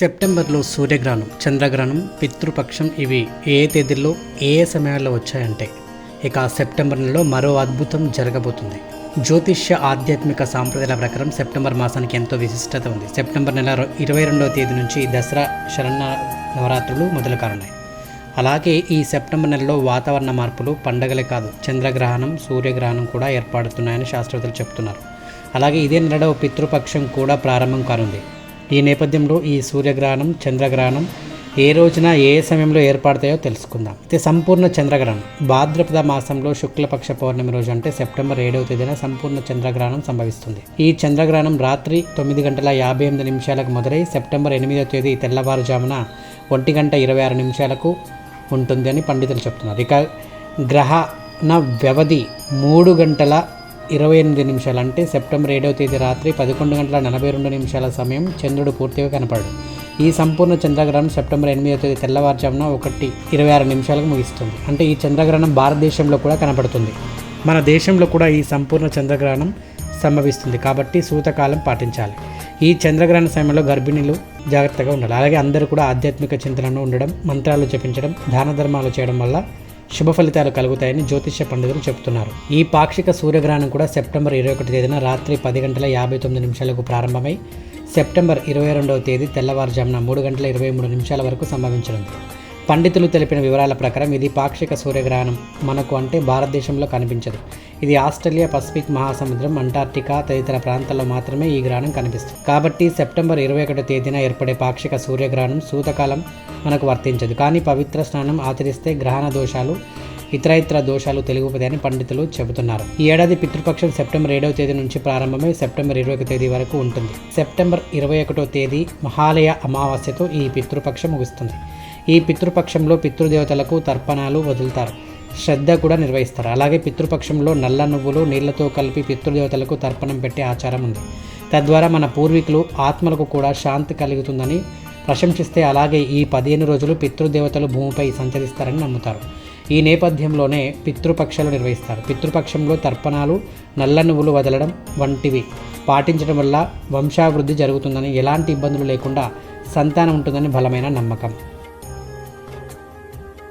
సెప్టెంబర్లో సూర్యగ్రహణం చంద్రగ్రహణం పితృపక్షం ఇవి ఏ ఏ తేదీల్లో ఏ ఏ సమయాల్లో వచ్చాయంటే ఇక సెప్టెంబర్ నెలలో మరో అద్భుతం జరగబోతుంది. జ్యోతిష్య ఆధ్యాత్మిక సాంప్రదాయాల ప్రకారం సెప్టెంబర్ మాసానికి ఎంతో విశిష్టత ఉంది. సెప్టెంబర్ నెల ఇరవై రెండవ తేదీ నుంచి దసరా శరణ నవరాత్రులు మొదలు కానున్నాయి అలాగే ఈ సెప్టెంబర్ నెలలో వాతావరణ మార్పులు పండగలే కాదు చంద్రగ్రహణం సూర్యగ్రహణం కూడా ఏర్పడుతున్నాయని శాస్త్రవేత్తలు చెప్తున్నారు. అలాగే ఇదే నెలలో పితృపక్షం కూడా ప్రారంభం కానుంది. ఈ నేపథ్యంలో ఈ సూర్యగ్రహణం చంద్రగ్రహణం ఏ రోజున ఏ సమయంలో ఏర్పడతాయో తెలుసుకుందాం. ఇది సంపూర్ణ చంద్రగ్రహణం. భాద్రపద మాసంలో శుక్లపక్ష పౌర్ణమి రోజు అంటే సెప్టెంబర్ ఏడవ తేదీన సంపూర్ణ చంద్రగ్రహణం సంభవిస్తుంది. ఈ చంద్రగ్రహణం రాత్రి తొమ్మిది గంటల యాభై ఎనిమిది నిమిషాలకు మొదలై సెప్టెంబర్ ఎనిమిదవ తేదీ తెల్లవారుజామున ఒంటి గంట ఇరవై ఆరు నిమిషాలకు ఉంటుంది అని పండితులు చెప్తున్నారు. ఇక గ్రహణ వ్యవధి మూడు గంటల ఇరవై ఎనిమిది నిమిషాలు అంటే సెప్టెంబర్ ఏడవ తేదీ రాత్రి పదకొండు గంటల నలభై రెండు నిమిషాల సమయం చంద్రుడు పూర్తిగా కనపడడు ఈ సంపూర్ణ చంద్రగ్రహణం సెప్టెంబర్ ఎనిమిదవ తేదీ తెల్లవారుజామున ఒకటి ఇరవై ఆరు నిమిషాలకు ముగిస్తుంది. అంటే ఈ చంద్రగ్రహణం భారతదేశంలో కూడా కనపడుతుంది. మన దేశంలో కూడా ఈ సంపూర్ణ చంద్రగ్రహణం సంభవిస్తుంది. కాబట్టి సూతకాలం పాటించాలి. ఈ చంద్రగ్రహణ సమయంలో గర్భిణీలు జాగ్రత్తగా ఉండాలి. అలాగే అందరూ కూడా ఆధ్యాత్మిక చింతనను ఉండడం మంత్రాలు జపించడం దాన ధర్మాలు చేయడం వల్ల శుభ ఫలితాలు కలుగుతాయని జ్యోతిష్య పండితులు చెబుతున్నారు. ఈ పాక్షిక సూర్యగ్రహణం కూడా సెప్టెంబర్ ఇరవై ఒకటి తేదీన రాత్రి పది గంటల యాభై తొమ్మిది నిమిషాలకు ప్రారంభమై సెప్టెంబర్ ఇరవై రెండవ తేదీ తెల్లవారుజామున మూడు గంటల ఇరవై మూడు నిమిషాల వరకు సంభవించనుంది. పండితులు తెలిపిన వివరాల ప్రకారం ఇది పాక్షిక సూర్యగ్రహణం మనకు అంటే భారతదేశంలో కనిపించదు. ఇది ఆస్ట్రేలియా పసిఫిక్ మహాసముద్రం అంటార్క్టికా తదితర ప్రాంతాల్లో మాత్రమే ఈ గ్రహణం కనిపిస్తుంది. కాబట్టి సెప్టెంబర్ ఇరవై ఒకటో తేదీన ఏర్పడే పాక్షిక సూర్యగ్రహణం సూతకాలం మనకు వర్తించదు. కానీ పవిత్ర స్నానం ఆచరిస్తే గ్రహణ దోషాలు ఇతర ఇతర దోషాలు తెలుగుపదాయని పండితులు చెబుతున్నారు. ఈ ఏడాది పితృపక్షం సెప్టెంబర్ ఏడవ తేదీ నుంచి ప్రారంభమై సెప్టెంబర్ ఇరవై ఒక తేదీ వరకు ఉంటుంది. సెప్టెంబర్ ఇరవై ఒకటో తేదీ మహాలయ అమావాస్యతో ఈ పితృపక్షం ముగుస్తుంది. ఈ పితృపక్షంలో పితృదేవతలకు తర్పణాలు వదులుతారు. శ్రద్ధ కూడా నిర్వహిస్తారు. అలాగే పితృపక్షంలో నల్ల నువ్వులు నీళ్ళతో కలిపి పితృదేవతలకు తర్పణం పెట్టే ఆచారం ఉంది. తద్వారా మన పూర్వీకులు ఆత్మలకు కూడా శాంతి కలుగుతుందని ప్రశంసిస్తే అలాగే ఈ పదిహేను రోజులు పితృదేవతలు భూమిపై సంచరిస్తారని నమ్ముతారు. ఈ నేపథ్యంలోనే పితృపక్షాలు నిర్వహిస్తారు. పితృపక్షంలో తర్పణాలు నల్ల నువ్వులు వదలడం వంటివి. పాటించడం వల్ల వంశాభివృద్ధి జరుగుతుందని ఎలాంటి ఇబ్బందులు లేకుండా సంతానం ఉంటుందని బలమైన నమ్మకం.